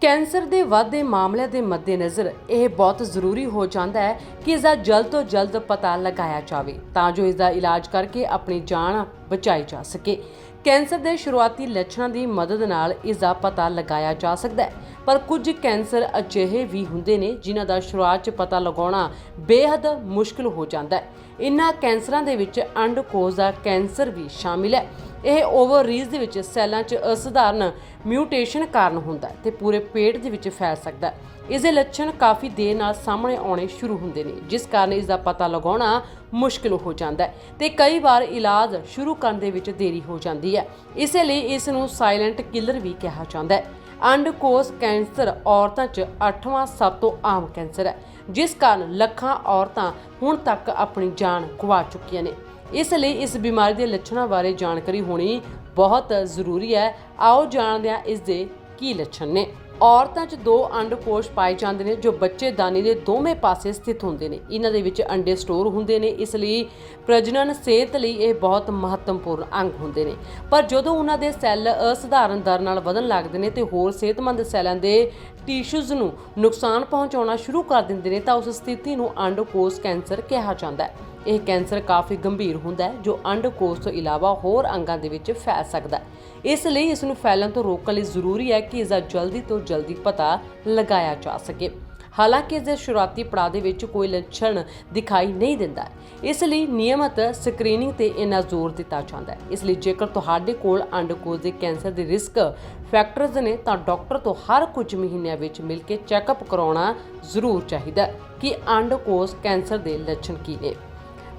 Cancer ਦੇ ਵਾਧੇ ਮਾਮਲਿਆਂ ਦੇ ਮੱਦੇਨਜ਼ਰ ਇਹ ਬਹੁਤ ਜ਼ਰੂਰੀ ਹੋ ਜਾਂਦਾ ਹੈ ਕਿ ਇਸ ਦਾ ਜਲਦ ਤੋਂ ਜਲਦ ਪਤਾ ਲਗਾਇਆ ਜਾਵੇ ਤਾਂ ਜੋ ਇਸ ਦਾ ਇਲਾਜ ਕਰਕੇ ਆਪਣੀ ਜਾਨ ਬਚਾਈ ਜਾ ਸਕੇ। ਕੈਂਸਰ ਦੇ ਸ਼ੁਰੂਆਤੀ ਲੱਛਣਾਂ ਦੀ ਮਦਦ ਨਾਲ ਇਸ ਦਾ ਪਤਾ ਲਗਾਇਆ ਜਾ ਸਕਦਾ ਹੈ। ਪਰ ਕੁਝ ਕੈਂਸਰ ਅਜਿਹੇ ਵੀ ਹੁੰਦੇ ਨੇ ਜਿਨ੍ਹਾਂ ਦਾ ਸ਼ੁਰੂਆਤ 'ਚ ਪਤਾ ਲਗਾਉਣਾ ਬੇहद ਮੁਸ਼ਕਲ ਹੋ ਜਾਂਦਾ ਹੈ। ਇਨ੍ਹਾਂ ਕੈਂਸਰਾਂ ਦੇ ਵਿੱਚ ਅੰਡਕੋਸ਼ ਦਾ ਕੈਂਸਰ ਵੀ ਸ਼ਾਮਿਲ ਹੈ। ਇਹ ਓਵਰਰੀਜ਼ ਦੇ ਵਿੱਚ ਸੈੱਲਾਂ 'ਚ ਅਸਧਾਰਨ ਮਿਊਟੇਸ਼ਨ ਕਾਰਨ ਹੁੰਦਾ ਹੈ ਤੇ ਪੂਰੇ ਪੇਟ ਦੇ ਵਿੱਚ ਫੈਲ ਸਕਦਾ ਹੈ। ਇਸ ਦੇ ਲੱਛਣ ਕਾਫੀ ਦੇਰ ਨਾਲ ਸਾਹਮਣੇ ਆਉਣੇ ਸ਼ੁਰੂ ਹੁੰਦੇ ਨੇ, ਜਿਸ ਕਾਰਨ ਇਸ ਦਾ ਪਤਾ ਲਗਾਉਣਾ ਮੁਸ਼ਕਿਲ ਹੋ ਜਾਂਦਾ ਹੈ ਤੇ ਕਈ ਵਾਰ ਇਲਾਜ ਸ਼ੁਰੂ ਕਰਨ ਦੇ ਵਿੱਚ ਦੇਰੀ ਹੋ ਜਾਂਦੀ ਹੈ। ਇਸੇ ਲਈ ਇਸ ਨੂੰ ਸਾਇਲੈਂਟ ਕਿਲਰ ਵੀ ਕਿਹਾ ਜਾਂਦਾ ਹੈ। ਅੰਡਕੋਸ਼ ਕੈਂਸਰ ਔਰਤਾਂ 'ਚ 8ਵਾਂ ਸਭ ਤੋਂ ਆਮ ਕੈਂਸਰ ਹੈ, ਜਿਸ ਕਾਰਨ ਲੱਖਾਂ ਔਰਤਾਂ ਹੁਣ ਤੱਕ ਆਪਣੀ ਜਾਨ ਗਵਾ ਚੁੱਕੀਆਂ ਨੇ। ਇਸ ਲਈ ਇਸ ਬਿਮਾਰੀ ਦੇ ਲੱਛਣਾਂ ਬਾਰੇ ਜਾਣਕਾਰੀ ਹੋਣੀ ਬਹੁਤ ਜ਼ਰੂਰੀ ਹੈ। ਆਓ ਜਾਣਦੇ ਹਾਂ ਇਸ ਦੇ ਕੀ ਲੱਛਣ ਨੇ। ਔਰਤਾਂ 'ਚ ਦੋ ਅੰਡਕੋਸ਼ ਪਾਏ ਜਾਂਦੇ ਨੇ, ਜੋ ਬੱਚੇਦਾਨੀ ਦੇ ਦੋਵੇਂ ਪਾਸੇ ਸਥਿਤ ਹੁੰਦੇ ਨੇ। ਇਹਨਾਂ ਦੇ ਵਿੱਚ ਅੰਡੇ ਸਟੋਰ ਹੁੰਦੇ ਨੇ, ਇਸ ਲਈ ਪ੍ਰਜਨਨ ਸਿਹਤ ਲਈ ਇਹ ਬਹੁਤ ਮਹੱਤਵਪੂਰਨ ਅੰਗ ਹੁੰਦੇ ਨੇ। ਪਰ ਜਦੋਂ ਉਹਨਾਂ ਦੇ ਸੈੱਲ ਅਸਧਾਰਨ ਦਰ ਨਾਲ ਵਧਣ ਲੱਗਦੇ ਨੇ ਤੇ ਹੋਰ ਸਿਹਤਮੰਦ ਸੈੱਲਾਂ ਦੇ ਟਿਸ਼ੂਜ਼ ਨੂੰ ਨੁਕਸਾਨ ਪਹੁੰਚਾਉਣਾ ਸ਼ੁਰੂ ਕਰ ਦਿੰਦੇ ਨੇ, ਤਾਂ ਉਸ ਸਥਿਤੀ ਨੂੰ ਅੰਡਕੋਸ਼ ਕੈਂਸਰ ਕਿਹਾ ਜਾਂਦਾ ਹੈ। ਇਹ ਕੈਂਸਰ ਕਾਫੀ ਗੰਭੀਰ ਹੁੰਦਾ ਹੈ, ਜੋ ਅੰਡਕੋਸ਼ ਤੋਂ ਇਲਾਵਾ ਹੋਰ ਅੰਗਾਂ ਦੇ ਵਿੱਚ ਫੈਲ ਸਕਦਾ ਹੈ। ਇਸ ਲਈ ਇਸ ਨੂੰ ਫੈਲਣ ਤੋਂ ਰੋਕਣ ਲਈ ਜ਼ਰੂਰੀ ਹੈ ਕਿ ਇਸ ਦਾ ਜਲਦੀ ਤੋਂ ਜਲਦੀ ਪਤਾ ਲਗਾਇਆ ਜਾ ਸਕੇ। ਹਾਲਾਂਕਿ ਇਸ ਦੇ ਸ਼ੁਰੂਆਤੀ ਪੜਾਅ ਦੇ ਵਿੱਚ ਕੋਈ ਲੱਛਣ ਦਿਖਾਈ ਨਹੀਂ ਦਿੰਦਾ। ਇਸ ਲਈ ਨਿਯਮਤ ਸਕਰੀਨਿੰਗ ਤੇ ਇੰਨਾ ਜ਼ੋਰ ਦਿੱਤਾ ਜਾਂਦਾ ਹੈ। ਇਸ ਲਈ ਜੇਕਰ ਤੁਹਾਡੇ ਕੋਲ ਅੰਡਕੋਸ਼ ਦੇ ਕੈਂਸਰ ਦੇ ਰਿਸਕ ਫੈਕਟਰਸ ਨੇ, ਤਾਂ ਡਾਕਟਰ ਤੋਂ ਹਰ ਕੁਝ ਮਹੀਨਿਆਂ ਵਿੱਚ ਮਿਲ ਕੇ ਚੈੱਕਅਪ ਕਰਾਉਣਾ ਜ਼ਰੂਰ ਚਾਹੀਦਾ ਕਿ ਅੰਡਕੋਸ਼ ਕੈਂਸਰ ਦੇ ਲੱਛਣ ਕੀ ਨੇ।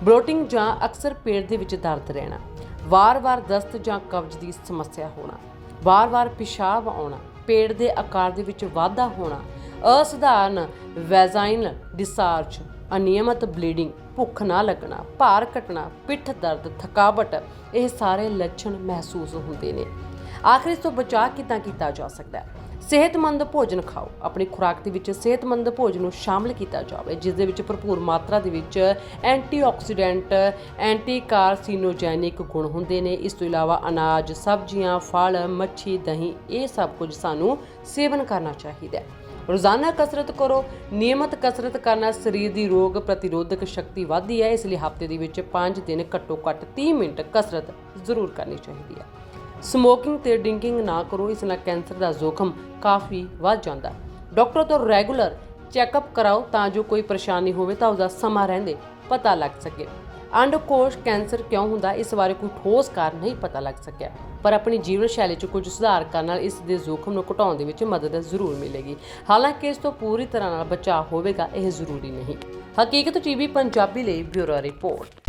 ਬਲੋਟਿੰਗ ਜਾਂ ਅਕਸਰ ਪੇਟ ਦੇ ਵਿੱਚ ਦਰਦ ਰਹਿਣਾ। ਵਾਰ-ਵਾਰ ਦਸਤ ਜਾਂ ਕਬਜ਼ ਦੀ ਸਮੱਸਿਆ ਹੋਣਾ, ਵਾਰ-ਵਾਰ ਪਿਸ਼ਾਬ ਆਉਣਾ ਪੇਟ ਦੇ ਆਕਾਰ ਦੇ ਵਿੱਚ ਵਾਧਾ ਹੋਣਾ, ਅਸਧਾਰਨ ਵੈਜਾਈਨਲ ਡਿਸਚਾਰਜ, ਅਨਿਯਮਤ ਬਲੀਡਿੰਗ, ਭੁੱਖ ਨਾ ਲੱਗਣਾ, ਭਾਰ ਘਟਣਾ, ਪਿੱਠ ਦਰਦ, ਥਕਾਵਟ, ਇਹ ਸਾਰੇ ਲੱਛਣ ਮਹਿਸੂਸ ਹੁੰਦੇ ਨੇ। ਆਖਰ ਇਸ ਤੋਂ ਬਚਾਅ ਕਿੱਦਾਂ ਕੀਤਾ ਜਾ ਸਕਦਾ ਹੈ? ਸਿਹਤਮੰਦ ਭੋਜਨ ਖਾਓ। ਆਪਣੀ ਖੁਰਾਕ ਦੇ ਵਿੱਚ ਸਿਹਤਮੰਦ ਭੋਜਨ ਨੂੰ ਸ਼ਾਮਲ ਕੀਤਾ ਜਾਵੇ, ਜਿਸ ਦੇ ਵਿੱਚ ਭਰਪੂਰ ਮਾਤਰਾ ਦੇ ਵਿੱਚ ਐਂਟੀਆਕਸੀਡੈਂਟ ਐਂਟੀ ਕਾਰਸੀਨੋਜੈਨਿਕ ਗੁਣ ਹੁੰਦੇ ਨੇ। ਇਸ ਤੋਂ ਇਲਾਵਾ ਅਨਾਜ, ਸਬਜ਼ੀਆਂ, ਫਲ, ਮੱਛੀ, ਦਹੀਂ, ਇਹ ਸਭ ਕੁਝ ਸਾਨੂੰ ਸੇਵਨ ਕਰਨਾ ਚਾਹੀਦਾ ਹੈ। ਰੋਜ਼ਾਨਾ ਕਸਰਤ ਕਰੋ। ਨਿਯਮਤ ਕਸਰਤ ਕਰਨਾ ਸਰੀਰ ਦੀ ਰੋਗ ਪ੍ਰਤੀਰੋਧਕ ਸ਼ਕਤੀ ਵਧਦੀ ਹੈ। ਇਸ ਲਈ ਹਫ਼ਤੇ ਦੇ ਵਿੱਚ 5 ਦਿਨ ਘੱਟੋ ਘੱਟ 30 ਮਿੰਟ ਕਸਰਤ ਜ਼ਰੂਰ ਕਰਨੀ ਚਾਹੀਦੀ ਹੈ। ਸਮੋਕਿੰਗ ਤੇ ਡਰਿੰਕਿੰਗ ਨਾ ਕਰੋ, ਇਸ ਨਾਲ ਕੈਂਸਰ ਦਾ ਜ਼ੋਖਮ ਕਾਫੀ ਵੱਧ ਜਾਂਦਾ ਹੈ। ਡਾਕਟਰ ਤੋਂ ਰੈਗੂਲਰ ਚੈੱਕਅਪ ਕਰਾਓ ਤਾਂ ਜੋ ਕੋਈ ਪਰੇਸ਼ਾਨੀ ਹੋਵੇ ਤਾਂ ਉਸਦਾ ਸਮਾਂ ਰਹਿੰਦੇ ਪਤਾ ਲੱਗ ਸਕੇ। ਅੰਡਕੋਸ਼ ਕੈਂਸਰ ਕਿਉਂ ਹੁੰਦਾ, ਇਸ ਬਾਰੇ ਕੋਈ ਠੋਸ ਕਾਰਨ ਨਹੀਂ ਪਤਾ ਲੱਗ ਸਕਿਆ। ਪਰ ਆਪਣੀ ਜੀਵਨ ਸ਼ੈਲੀ 'ਚ ਕੁਝ ਸੁਧਾਰ ਕਰਨ ਨਾਲ ਇਸ ਦੇ ਜ਼ੋਖਮ ਨੂੰ ਘਟਾਉਣ ਦੇ ਵਿੱਚ ਮਦਦ ਜ਼ਰੂਰ ਮਿਲੇਗੀ। ਹਾਲਾਂਕਿ ਇਸ ਤੋਂ ਪੂਰੀ ਤਰ੍ਹਾਂ ਨਾਲ ਬਚਾਅ ਹੋਵੇਗਾ, ਇਹ ਜ਼ਰੂਰੀ ਨਹੀਂ। ਹਕੀਕਤ ਟੀਵੀ ਪੰਜਾਬੀ ਲਈ ਬਿਊਰੋ ਰਿਪੋਰਟ।